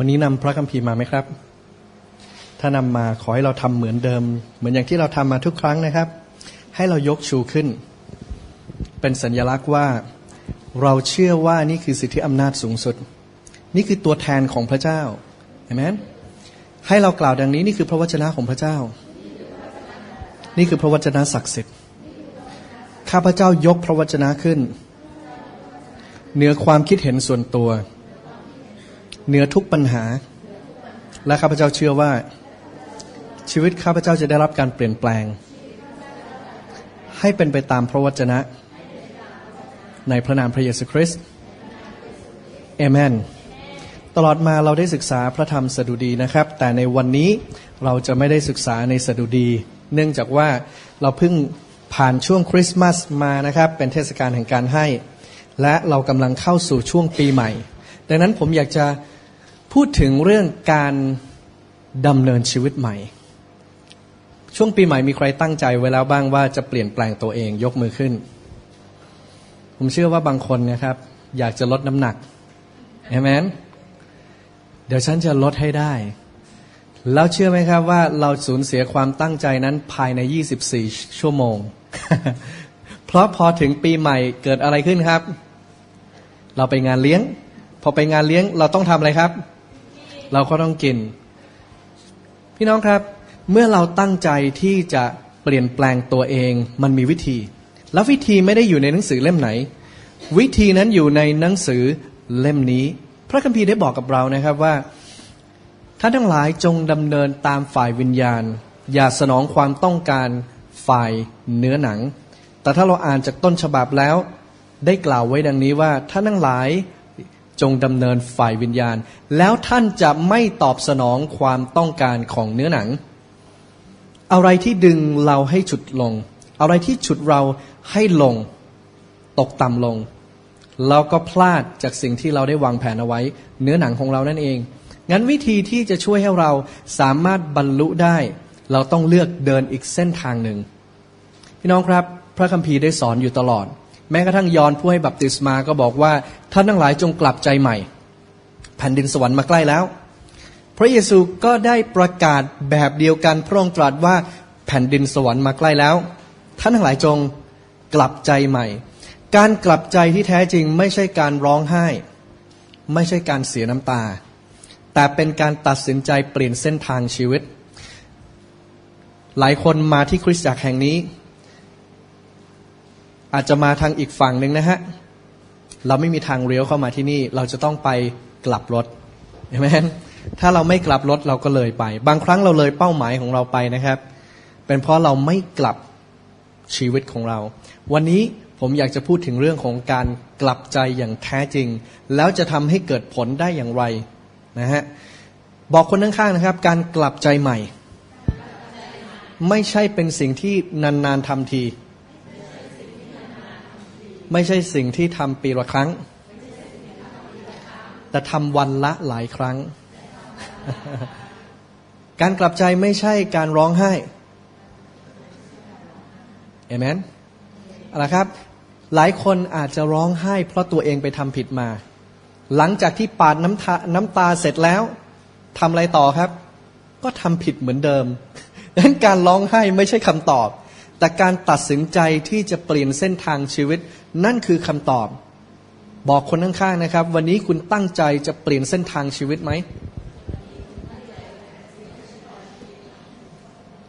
วันนี้นำพระคัมภีร์มาไหมครับ ถ้านำมาขอให้เราทำเหมือนเดิม เหมือนอย่างที่เราทำมาทุกครั้งนะครับ ให้เรายกชูขึ้น เป็นสัญลักษณ์ว่าเราเชื่อว่านี่คือสิทธิอำนาจสูงสุด นี่คือตัวแทนของพระเจ้าเห็นไหมให้เรากล่าวดังนี้นี่คือพระวจนะของพระเจ้า นี่คือพระวจนะศักดิ์สิทธิ์ ข้าพเจ้ายกพระวจนะขึ้นเหนือความคิดเห็นส่วนตัว เหนือทุกปัญหา และข้าพเจ้าเชื่อว่า ชีวิตข้าพเจ้าจะได้รับการเปลี่ยนแปลง ให้เป็นไปตามพระวจนะ ในพระนามพระเยซูคริสต์เอเมนตลอดมาเราได้ศึกษาพระธรรมสดุดีนะครับ แต่ในวันนี้เราจะไม่ได้ศึกษาในสดุดี เนื่องจากว่าเราเพิ่งผ่านช่วงคริสต์มาสมานะครับ เป็นเทศกาลแห่งการให้ และเรากำลังเข้าสู่ช่วงปีใหม่ ดังนั้นผมอยากจะ พูดถึงเรื่องการดำเนินชีวิตใหม่ ช่วงปีใหม่มีใครตั้งใจไว้แล้วบ้างว่าจะเปลี่ยนแปลงตัวเองยกมือขึ้น ผมเชื่อว่าบางคนนะครับ อยากจะลดน้ำหนักเอเมนเดี๋ยวฉันจะลดให้ได้ แล้วเชื่อไหมครับว่าเราสูญเสียความตั้งใจนั้นภายใน 24 ชั่วโมง เพราะพอถึงปีใหม่เกิดอะไรขึ้นครับ เราไปงานเลี้ยง พอไปงานเลี้ยงเราต้องทำอะไรครับ เราก็ต้องกิน พี่น้องครับ เมื่อเราตั้งใจที่จะเปลี่ยนแปลงตัวเองมันมีวิธี แล้ววิธีไม่ได้อยู่ในหนังสือเล่มไหน วิธีนั้นอยู่ในหนังสือเล่มนี้ พระคัมภีร์ได้บอกกับเรานะครับว่าท่านทั้งหลายจงดำเนินตามฝ่ายวิญญาณ อย่าสนองความต้องการฝ่ายเนื้อหนัง แต่ถ้าเราอ่านจากต้นฉบับแล้ว ได้กล่าวไว้ดังนี้ว่าท่านทั้งหลาย จงดำเนินฝ่ายวิญญาณ แล้วท่านจะไม่ตอบสนองความต้องการของเนื้อหนัง อะไรที่ดึงเราให้ฉุดลง อะไรที่ฉุดเราให้ลง ตกต่ำลง เราก็พลาดจากสิ่งที่เราได้วางแผนเอาไว้ เนื้อหนังของเรานั่นเอง งั้นวิธีที่จะช่วยให้เราสามารถบรรลุได้ เราต้องเลือกเดินอีกเส้นทางหนึ่ง พี่น้องครับ พระคัมภีร์ได้สอนอยู่ตลอด แม้กระทั่งยอนผู้ให้บัพติศมาก็บอกว่าท่านทั้งหลายจงกลับใจใหม่ แผ่นดินสวรรค์มาใกล้แล้ว พระเยซูก็ได้ประกาศแบบเดียวกันพระองค์ตรัสว่าแผ่นดินสวรรค์มาใกล้แล้ว ท่านทั้งหลายจงกลับใจใหม่ การกลับใจที่แท้จริงไม่ใช่การร้องไห้ ไม่ใช่การเสียน้ำตา แต่เป็นการตัดสินใจเปลี่ยนเส้นทางชีวิต หลายคนมาที่คริสตจักรแห่งนี้ อาจจะมาทางอีกฝั่งหนึ่งนะฮะ เราไม่มีทางเลี้ยวเข้ามาที่นี่ เราจะต้องไปกลับรถเห็นไหมถ้าเราไม่กลับรถเราก็เลยไป บางครั้งเราเลยเป้าหมายของเราไปนะครับ เป็นเพราะเราไม่กลับชีวิตของเรา วันนี้ผมอยากจะพูดถึงเรื่องของการกลับใจอย่างแท้จริง แล้วจะทำให้เกิดผลได้อย่างไรนะฮะบอกคนข้างๆนะครับ การกลับใจใหม่ ไม่ใช่เป็นสิ่งที่นานๆทำที ไม่ใช่สิ่งที่ทำปีละครั้ง แต่ทำวันละหลายครั้ง การกลับใจไม่ใช่การร้องไห้เอเมนอะไรครับ หลายคนอาจจะร้องไห้ เพราะตัวเองไปทำผิดมา หลังจากที่ปาดน้ำตาน้ำตาเสร็จแล้วทำอะไรต่อครับ ก็ทำผิดเหมือนเดิมดังนั้นการร้องไห้ไม่ใช่คำตอบ แต่การตัดสินใจที่จะเปลี่ยนเส้นทางชีวิต นั่นคือคำตอบ บอกคนข้างๆนะครับ วันนี้คุณตั้งใจจะเปลี่ยนเส้นทางชีวิตไหม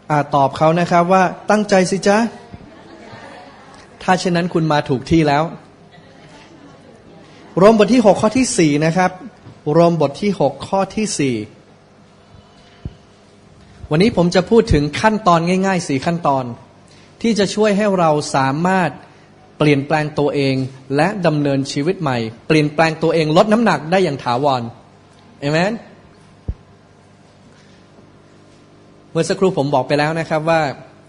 อาตอบเขานะครับว่าตั้งใจสิจ๊ะ ถ้าเช่นนั้นคุณมาถูกที่แล้วรมบทที่ 6 ข้อที่ 4 นะครับ รมบทที่ 6 ข้อที่ 4 วันนี้ผมจะพูดถึงขั้นตอนง่ายๆ 4 ขั้นตอน ที่จะช่วยให้เราสามารถเปลี่ยนแปลงตัวเองและดำเนินชีวิตใหม่ เปลี่ยนแปลงตัวเองลดน้ำหนักได้อย่างถาวรเอเมนเมื่อสักครู่ผมบอกไปแล้วนะครับว่า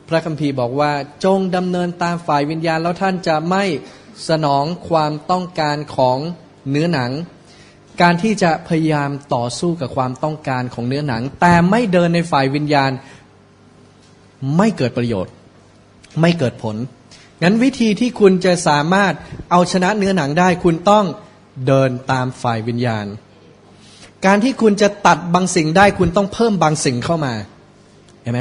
พระคัมภีร์บอกว่าจงดำเนินตามฝ่ายวิญญาณ แล้วท่านจะไม่สนองความต้องการของเนื้อหนัง การที่จะพยายามต่อสู้กับความต้องการของเนื้อหนัง แต่ไม่เดินในฝ่ายวิญญาณไม่เกิดประโยชน์ ไม่เกิดผล งั้นวิธีที่คุณจะสามารถเอาชนะเนื้อหนังได้ คุณต้องเดินตามฝ่ายวิญญาณ การที่คุณจะตัดบางสิ่งได้ คุณต้องเพิ่มบางสิ่งเข้ามาเห็นไหม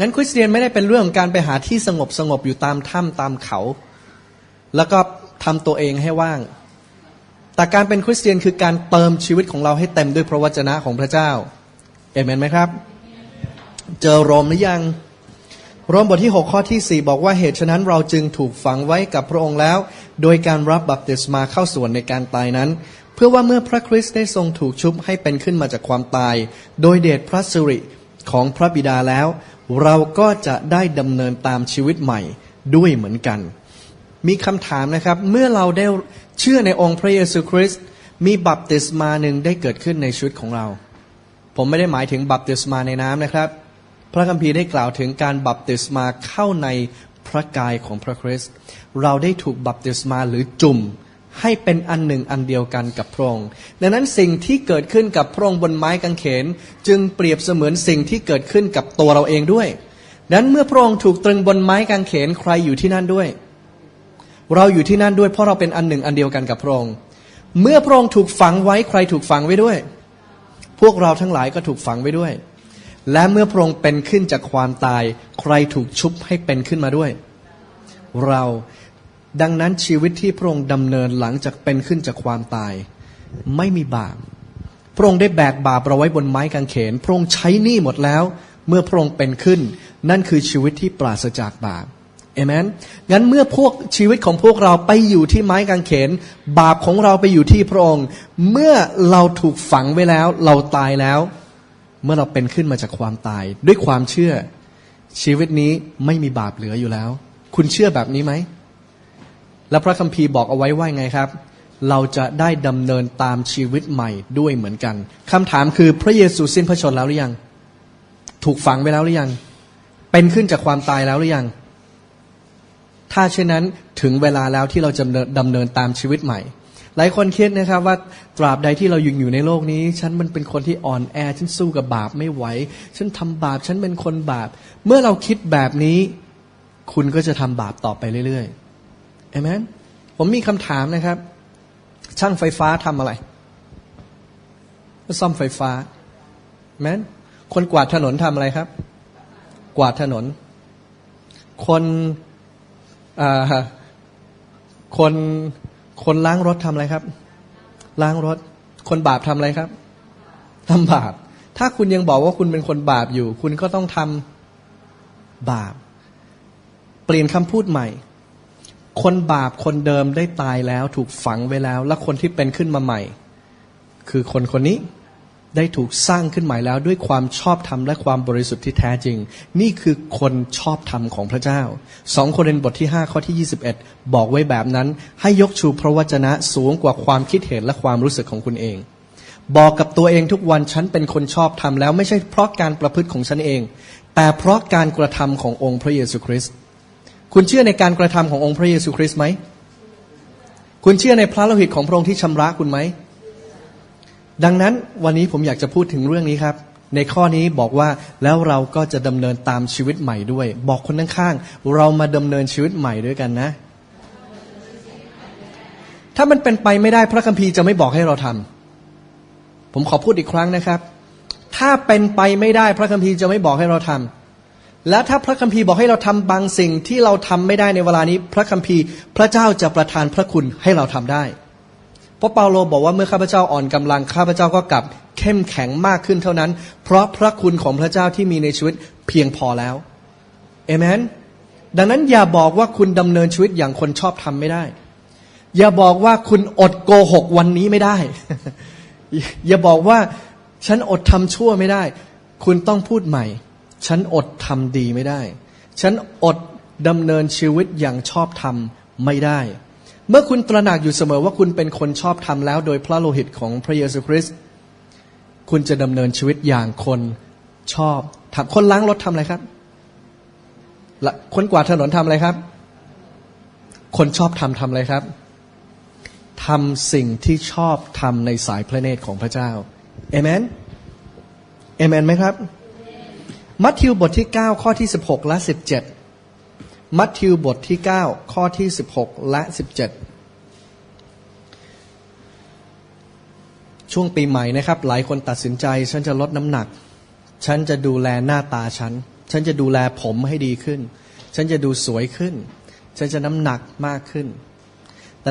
งั้นคริสเตียนไม่ได้เป็นเรื่องของการไปหาที่สงบสงบอยู่ตามถ้ำตามเขา แล้วก็ทำตัวเองให้ว่าง แต่การเป็นคริสเตียนคือการเติมชีวิตของเราให้เต็มด้วยพระวจนะของพระเจ้าเอเมนไหมครับ เจอโรมหรือยัง รมบทที่ 6 ข้อที่ 4 บอกว่าเหตุฉะนั้นเราจึงถูกฝังไว้กับพระองค์แล้ว โดยการรับบัพติศมาเข้าส่วนในการตายนั้น เพื่อว่าเมื่อพระคริสต์ได้ทรงถูกชุบให้เป็นขึ้นมาจากความตาย โดยเดชพระสิริของพระบิดาแล้ว เราก็จะได้ดำเนินตามชีวิตใหม่ด้วยเหมือนกัน มีคำถามนะครับเมื่อเราได้เชื่อในองค์พระเยซูคริสต์มีบัพติศมาหนึ่งได้เกิดขึ้นในชีวิตของเรา ผมไม่ได้หมายถึงบัพติศมาในน้ำนะครับ พระคัมภีร์ได้กล่าวถึงการบัพติศมาเข้าในพระกายของพระคริสต์เราได้ถูกบัพติศมาหรือจุ่มให้เป็นอันหนึ่งอันเดียวกันกับพระองค์ดังนั้นสิ่งที่เกิดขึ้นกับพระองค์บนไม้กางเขน จึงเปรียบเสมือนสิ่งที่เกิดขึ้นกับตัวเราเองด้วยดังนั้นเมื่อพระองค์ถูกตรึงบนไม้กางเขนใครอยู่ที่นั่นด้วย เราอยู่ที่นั่นด้วยเพราะเราเป็นอันหนึ่งอันเดียวกันกับพระองค์เมื่อพระองค์ถูกฝังไว้ใครถูกฝังไว้ด้วย พวกเราทั้งหลายก็ถูกฝังไว้ด้วย และเมื่อพระองค์เป็นขึ้นจากความตาย ใครถูกชุบให้เป็นขึ้นมาด้วย เราดังนั้นชีวิตที่พระองค์ดำเนินหลังจากเป็นขึ้นจากความตาย ไม่มีบาปพระองค์ได้แบกบาปเราไว้บนไม้กางเขน พระองค์ใช้หนี้หมดแล้ว เมื่อพระองค์เป็นขึ้น นั่นคือชีวิตที่ปราศจากบาปเอเมนงั้นเมื่อพวกชีวิตของพวกเราไปอยู่ที่ไม้กางเขน บาปของเราไปอยู่ที่พระองค์ เมื่อเราถูกฝังไว้แล้ว เราตายแล้ว เมื่อเราเป็นขึ้นมาจากความตาย ด้วยความเชื่อชีวิตนี้ไม่มีบาปเหลืออยู่แล้ว คุณเชื่อแบบนี้ไหม และพระคัมภีร์บอกเอาไว้ว่าไงครับ เราจะได้ดำเนินตามชีวิตใหม่ด้วยเหมือนกันคำถามคือพระเยซูสิ้นพระชนแล้วหรือยัง ถูกฝังไปแล้วหรือยัง เป็นขึ้นจากความตายแล้วหรือยัง ถ้าเช่นนั้นถึงเวลาแล้วที่เราจะดำเนินตามชีวิตใหม่ หลายคนคิดนะครับว่าตราบใดที่เรายู่อยู่ในโลกนี้ ฉันมันเป็นคนที่อ่อนแอ ฉันสู้กับบาปไม่ไหว ฉันทำบาป ฉันเป็นคนบาป เมื่อเราคิดแบบนี้ คุณก็จะทำบาปต่อไปเรื่อยๆเอเมนผมมีคำถามนะครับ ช่างไฟฟ้าทำอะไรซ่อมไฟฟ้าแมนคนกวาดถนนทำอะไรครับ กวาดถนน คนอ่าคน คนล้างรถทำอะไรครับ ล้างรถ คนบาปทำอะไรครับทำบาป ถ้าคุณยังบอกว่าคุณเป็นคนบาปอยู่ คุณก็ต้องทำบาป เปลี่ยนคำพูดใหม่ คนบาปคนเดิมได้ตายแล้ว ถูกฝังไว้แล้ว และคนที่เป็นขึ้นมาใหม่ คือคนคนนี้ ได้ถูกสร้างขึ้นใหม่แล้วด้วยความชอบธรรมและความบริสุทธิ์ที่แท้จริง นี่คือคนชอบธรรมของพระเจ้าสองโครินธ์บทที่ 5 ข้อที่ 21 บอกไว้แบบนั้น ให้ยกชูพระวจนะสูงกว่าความคิดเห็นและความรู้สึกของคุณเอง บอกกับตัวเองทุกวันฉันเป็นคนชอบธรรมแล้วไม่ใช่เพราะการประพฤติของฉันเอง แต่เพราะการกระทำขององค์พระเยซูคริสต์คุณเชื่อในการกระทำขององค์พระเยซูคริสต์ไหมคุณเชื่อในพระโลหิตของพระองค์ที่ชำระคุณไหม ดังนั้นวันนี้ผมอยากจะพูดถึงเรื่องนี้ครับ ในข้อนี้บอกว่าแล้วเราก็จะดำเนินตามชีวิตใหม่ด้วย บอกคนข้างๆเรามาดำเนินชีวิตใหม่ด้วยกันนะ ถ้ามันเป็นไปไม่ได้พระคัมภีร์จะไม่บอกให้เราทำผมขอพูดอีกครั้งนะครับ ถ้าเป็นไปไม่ได้พระคัมภีร์จะไม่บอกให้เราทำและถ้าพระคัมภีร์บอกให้เราทำบางสิ่งที่เราทำไม่ได้ในเวลานี้ พระคัมภีร์พระเจ้าจะประทานพระคุณให้เราทำได้ พราะเปาโลบอกว่าเมื่อข้าพเจ้าอ่อนกำลังข้าพเจ้าก็กลับเข้มแข็งมากขึ้นเท่านั้น เพราะพระคุณของพระเจ้าที่มีในชีวิตเพียงพอแล้วเอเมนดังนั้นอย่าบอกว่าคุณดำเนินชีวิตอย่างคนชอบทำไม่ได้ อย่าบอกว่าคุณอดโกหกวันนี้ไม่ได้ อย่าบอกว่าฉันอดทำชั่วไม่ได้ คุณต้องพูดใหม่ ฉันอดทำดีไม่ได้ ฉันอดดำเนินชีวิตอย่างชอบธรรมไม่ได้ เมื่อคุณตระหนักอยู่เสมอว่าคุณเป็นคนชอบธรรมแล้วโดยพระโลหิตของพระเยซูคริสต์คุณจะดำเนินชีวิตอย่างคนชอบทำคนล้างรถทำอะไรครับคนกวาดถนนทำอะไรครับ คนชอบทำทำอะไรครับทำสิ่งที่ชอบทำในสายพระเนตรของพระเจ้าเอเมนเอเมนไหมครับ มัทธิวบทที่ 9 ข้อที่ 16 และ 17 มัทธิวบทที่ 9 ข้อที่ 16 และ 17 ช่วงปีใหม่นะครับ หลายคนตัดสินใจ ฉันจะลดน้ำหนัก ฉันจะดูแลหน้าตาฉัน ฉันจะดูแลผมให้ดีขึ้น ฉันจะดูสวยขึ้น ฉันจะน้ำหนักมากขึ้น แต่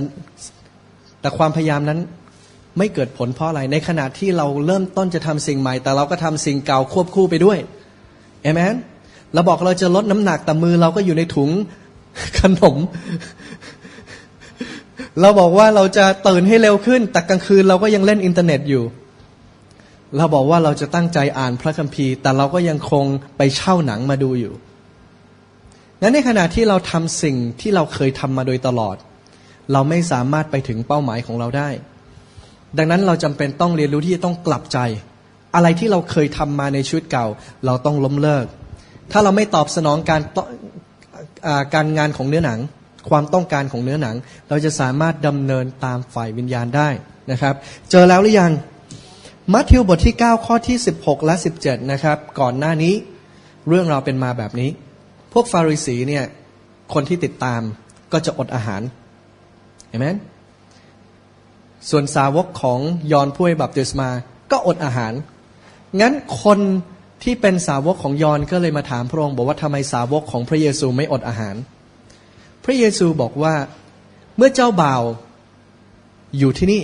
แต่ความพยายามนั้นไม่เกิดผลเพราะอะไร ในขณะที่เราเริ่มต้นจะทำสิ่งใหม่ แต่เราก็ทำสิ่งเก่าควบคู่ไปด้วยเอเมน เราบอกเราจะลดน้ำหนักแต่มือเราก็อยู่ในถุงขนม เราบอกว่าเราจะตื่นให้เร็วขึ้น แต่กลางคืนเราก็ยังเล่นอินเทอร์เน็ตอยู่ เราบอกว่าเราจะตั้งใจอ่านพระคัมภีร์ แต่เราก็ยังคงไปเช่าหนังมาดูอยู่งั้นในขณะที่เราทำสิ่งที่เราเคยทำมาโดยตลอด เราไม่สามารถไปถึงเป้าหมายของเราได้ ดังนั้นเราจำเป็นต้องเรียนรู้ที่จะต้องกลับใจ อะไรที่เราเคยทำมาในชีวิตเก่า เราต้องล้มเลิก ถ้าเราไม่ตอบสนองการการงานของเนื้อหนัง ความต้องการของเนื้อหนัง เราจะสามารถดำเนินตามฝ่ายวิญญาณได้นะครับ เจอแล้วหรือยังมัทธิวบทที่ 9 ข้อที่ 16 และ 17 นะครับ ก่อนหน้านี้เรื่องเราเป็นมาแบบนี้ พวกฟาริสีเนี่ยคนที่ติดตามก็จะอดอาหารเห็นไหมส่วนสาวกของยอนผู้ให้บัพติศมาก็อดอาหาร งั้นคน ที่เป็นสาวกของยอนก็เลยมาถามพระองค์บอกว่าทำไมสาวกของพระเยซูไม่อดอาหาร พระเยซูบอกว่าเมื่อเจ้าบ่าวอยู่ที่นี่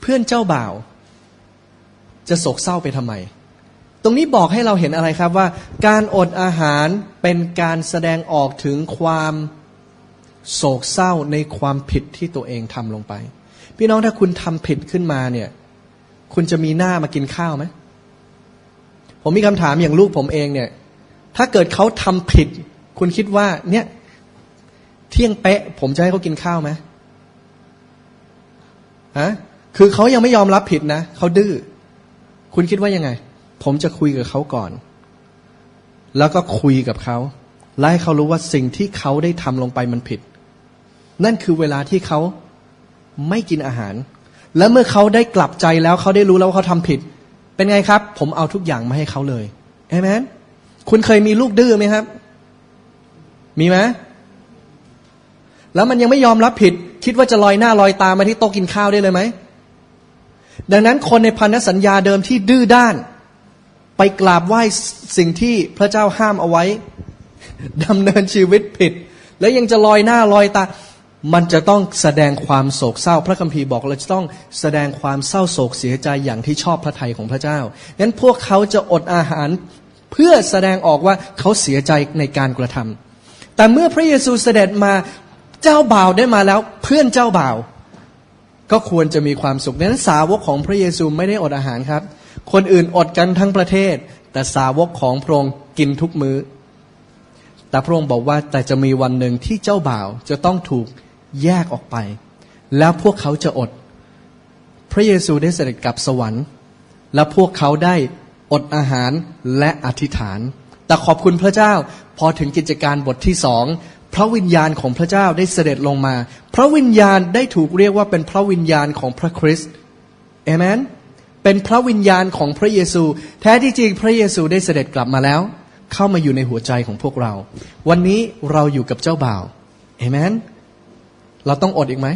เพื่อนเจ้าบ่าว จะโศกเศร้าไปทำไม ตรงนี้บอกให้เราเห็นอะไรครับว่า การอดอาหารเป็นการแสดงออกถึงความโศกเศร้าในความผิดที่ตัวเองทำลงไป พี่น้องถ้าคุณทำผิดขึ้นมาเนี่ย คุณจะมีหน้ามากินข้าวไหม ผมมีคำถามอย่างลูกผมเองเนี่ย ถ้าเกิดเขาทำผิด คุณคิดว่า เนี่ย เที่ยงเป๊ะ ผมจะให้เขากินข้าวไหมฮะคือเขายังไม่ยอมรับผิดนะเขาดื้อคุณคิดว่ายังไง ผมจะคุยกับเขาก่อน แล้วก็คุยกับเขาและให้เขารู้ว่าสิ่งที่เขาได้ทำลงไปมันผิด นั่นคือเวลาที่เขาไม่กินอาหาร และเมื่อเขาได้กลับใจแล้วเขาได้รู้แล้วว่าเขาทำผิด เป็นไงครับ ผมเอาทุกอย่างมาให้เขาเลยเอเมนคุณเคยมีลูกดื้อไหมครับ มีไหมแล้วมันยังไม่ยอมรับผิด คิดว่าจะลอยหน้าลอยตามาที่โต๊ะกินข้าวได้เลยไหม ดังนั้นคนในพันธสัญญาเดิมที่ดื้อด้าน ไปกราบไหว้สิ่งที่พระเจ้าห้ามเอาไว้ดำเนินชีวิตผิด แล้วยังจะลอยหน้าลอยตา มันจะต้องแสดงความโศกเศร้า พระคัมภีร์บอกเราจะต้องแสดงความเศร้าโศกเสียใจอย่างที่ชอบพระทัยของพระเจ้างั้นพวกเขาจะอดอาหารเพื่อแสดงออกว่าเขาเสียใจในการกระทำแต่เมื่อพระเยซูเสด็จมาเจ้าบ่าวได้มาแล้ว เพื่อนเจ้าบ่าว ก็ควรจะมีความสุขงนั้นสาวกของพระเยซูไม่ได้อดอาหารครับ คนอื่นอดกันทั้งประเทศ แต่สาวกของพระองค์กินทุกมื้อแต่พระองค์บอกว่าแต่จะมีวันหนึ่งที่เจ้าบ่าวจะต้องถูก แยกออกไป แล้วพวกเขาจะอด พระเยซูได้เสด็จกลับสวรรค์ และพวกเขาได้อดอาหารและอธิษฐาน แต่ขอบคุณพระเจ้า พอถึงกิจการบทที่สองพระวิญญาณของพระเจ้าได้เสด็จลงมา พระวิญญาณได้ถูกเรียกว่าเป็นพระวิญญาณของพระคริสต์เอเมนเป็นพระวิญญาณของพระเยซู แท้ที่จริงพระเยซูได้เสด็จกลับมาแล้ว เข้ามาอยู่ในหัวใจของพวกเรา วันนี้เราอยู่กับเจ้าบ่าวเอเมน เราต้องอดอีกไหม